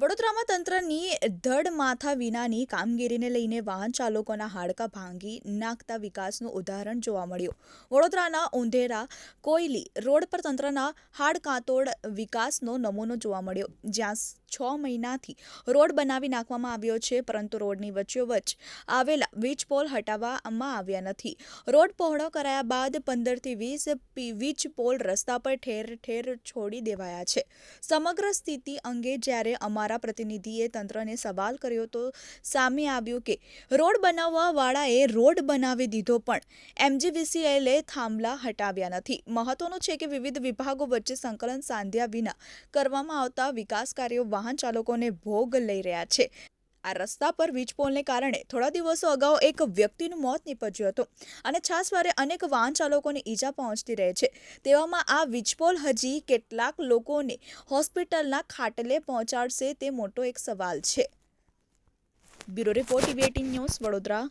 વડોદરામાં તંત્રની ધડ માથા વિનાની કામગીરીને લઈને વાહન ચાલકોના હાડકા ભાંગી નાખતા વિકાસનું ઉદાહરણ જોવા મળ્યું. વડોદરાના ઉંધેરા કોયલી રોડ પર તંત્રના હાડકાંતોડ વિકાસનો નમૂનો જોવા મળ્યો. જ્યાં છ મહિનાથી રોડ બનાવી નાખવામાં આવ્યો છે, પરંતુ રોડની વચ્ચોવચ્ચ આવેલા વીજ પોલ હટાવવામાં આવ્યા નથી. રોડ પહોળો કરાયા બાદ પંદરથી વીસ વીજ પોલ રસ્તા પર ઠેર ઠેર છોડી દેવાયા છે. સમગ્ર સ્થિતિ અંગે જ્યારે અમારા પ્રતિનિધિએ તંત્રને સવાલ કર્યો તો સામે આવ્યું કે, રોડ બનાવવા વાળાએ રોડ બનાવી દીધો પણ એમજીવીસીએલે થાંભલા હટાવ્યા નથી. મહત્વનું છે કે વિવિધ વિભાગો વચ્ચે સંકલન સાંધ્યા વિના કરવામાં આવતા વિકાસ કાર્યો વાહન ચાલકોને ભોગ લઈ રહ્યા છે. આ રસ્તા પર વીજપોલને કારણે થોડા દિવસો અગાઉ એક વ્યક્તિનું મોત નીપજ્યું હતું અને છાસવારે અનેક વાહન ચાલકોને ઈજા પહોંચતી રહે છે. તેવામાં આ વીજપોલ હજી કેટલાક લોકોને હોસ્પિટલના ખાટલે પહોંચાડશે તે મોટો એક સવાલ છે. Bureau report, TV news, Vadodara.